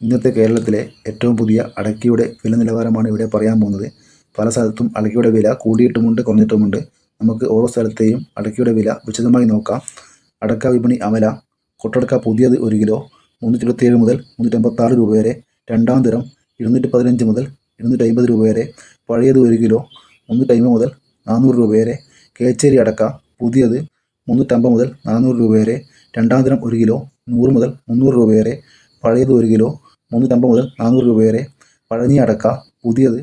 ഇന്നത്തെ കേരളത്തിലെ ഏറ്റവും പുതിയ അടയ്ക്കയുടെ വില നിലവാരമാണ് ഇവിടെ പറയാൻ പോകുന്നത്. പല സ്ഥലത്തും അടയ്ക്കയുടെ വില കൂടിയിട്ടുമുണ്ട് കുറഞ്ഞിട്ടുമുണ്ട്. നമുക്ക് ഓരോ സ്ഥലത്തെയും അടയ്ക്കയുടെ വില വിശദമായി നോക്കാം. അടക്ക വിപണി അമല. കൊട്ടടക്ക പുതിയത് ഒരു കിലോ മുന്നൂറ്റി ഇരുപത്തിയേഴ് മുതൽ മുന്നൂറ്റി അമ്പത്താറ് രൂപ വരെ. രണ്ടാം തരം ഇരുന്നൂറ്റി പതിനഞ്ച് മുതൽ ഇരുന്നൂറ്റി അമ്പത് രൂപ വരെ. പഴയത് ഒരു കിലോ മുന്നൂറ്റി അമ്പത് മുതൽ നാനൂറ് രൂപ വരെ. കേച്ചേരി അടക്ക പുതിയത് മുന്നൂറ്റമ്പത് മുതൽ നാനൂറ് രൂപ വരെ. രണ്ടാം തരം ഒരു കിലോ നൂറ് മുതൽ മുന്നൂറ് രൂപ വരെ. പഴയത് ഒരു കിലോ മുന്നൂറ്റമ്പത് മുതൽ നാനൂറ് രൂപ വരെ പഴനി അടക്ക പുതിയത്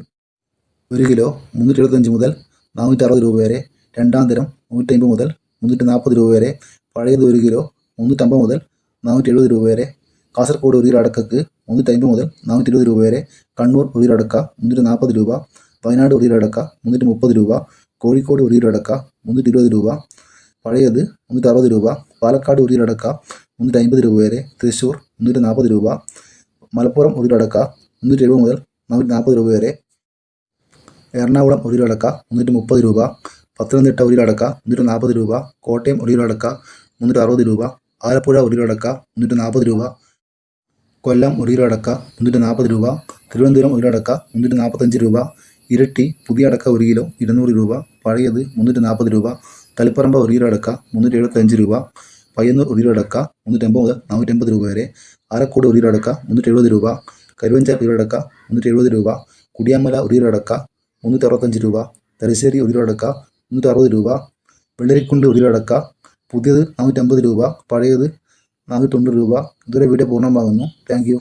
ഒരു കിലോ മുന്നൂറ്റി എഴുപത്തഞ്ച് മുതൽ നാനൂറ്റി അറുപത് രൂപ വരെ രണ്ടാം തരം നൂറ്റമ്പത് മുതൽ മുന്നൂറ്റി നാൽപ്പത് രൂപ വരെ പഴയത് ഒരു കിലോ മുന്നൂറ്റമ്പത് മുതൽ നാനൂറ്റി എഴുപത് രൂപ വരെ കാസർഗോഡ് ഒരു കിലോ അടക്കക്ക് മുന്നൂറ്റമ്പത് മുതൽ നാനൂറ്റി ഇരുപത് രൂപ വരെ കണ്ണൂർ ഒരു കിലോ അടക്ക മുന്നൂറ്റി നാൽപ്പത് രൂപ വയനാട് ഒരു കിലോ അടക്ക മുന്നൂറ്റി മുപ്പത് രൂപ കോഴിക്കോട് ഒരു കിലോ അടക്ക മുന്നൂറ്റി ഇരുപത് രൂപ പഴയത് മുന്നൂറ്റി അറുപത് രൂപ പാലക്കാട് ഒരു കിലോ അടക്ക മുന്നൂറ്റി അമ്പത് രൂപ വരെ തൃശ്ശൂർ മുന്നൂറ്റി നാൽപ്പത് രൂപ മലപ്പുറം ഒരു രൂപ അടക്ക മുന്നൂറ്റി എഴുപത് മുതൽ നാനൂറ്റി നാൽപ്പത് രൂപ വരെ. എറണാകുളം ഒരു രൂപ അടക്ക മുന്നൂറ്റി മുപ്പത് രൂപ. പത്തനംതിട്ട ഒരു രൂപ അടക്ക മുന്നൂറ്റി നാൽപ്പത് രൂപ. കോട്ടയം ഒരു രൂപ അടക്ക മുന്നൂറ്റി അറുപത് രൂപ. ആലപ്പുഴ ഒരു രൂപ അടക്ക മുന്നൂറ്റി നാൽപ്പത് രൂപ. കൊല്ലം ഒരു കിലോ അടക്ക മുന്നൂറ്റി നാൽപ്പത് രൂപ. തിരുവനന്തപുരം ഒരു കിലോ അടക്ക മുന്നൂറ്റി നാൽപ്പത്തഞ്ച് രൂപ. ഇരട്ടി പുതിയ അടക്ക ഒരു കിലോ ഇരുന്നൂറ് രൂപ. പഴയത് മുന്നൂറ്റി നാൽപ്പത് രൂപ. തളിപ്പറമ്പ് ഒരു കിലോ അടക്ക മുന്നൂറ്റി എഴുപത്തഞ്ച് രൂപ. പയ്യന്നൂർ അടക്ക മുന്നൂറ്റമ്പത് മുതൽ നാനൂറ്റമ്പത് രൂപ വരെ. ആരക്കോട് അടക്ക മുന്നൂറ്റി എഴുപത് രൂപ. കരുവഞ്ചാൽ അടക്ക മുന്നൂറ്റി എഴുപത് രൂപ കുടിയാമല അടക്ക മുന്നൂറ്റി അറുപത്തഞ്ച് രൂപ. തലശ്ശേരി അടക്ക മുന്നൂറ്റി അറുപത് രൂപ. വെള്ളരിക്കുണ്ട് അടക്ക പുതിയത് നാനൂറ്റമ്പത് രൂപ. പഴയത് നാനൂറ്റി തൊണ്ണൂറ് രൂപ. ഇതുവരെ വീഡിയോ പൂർണമാകുന്നു. Thank you.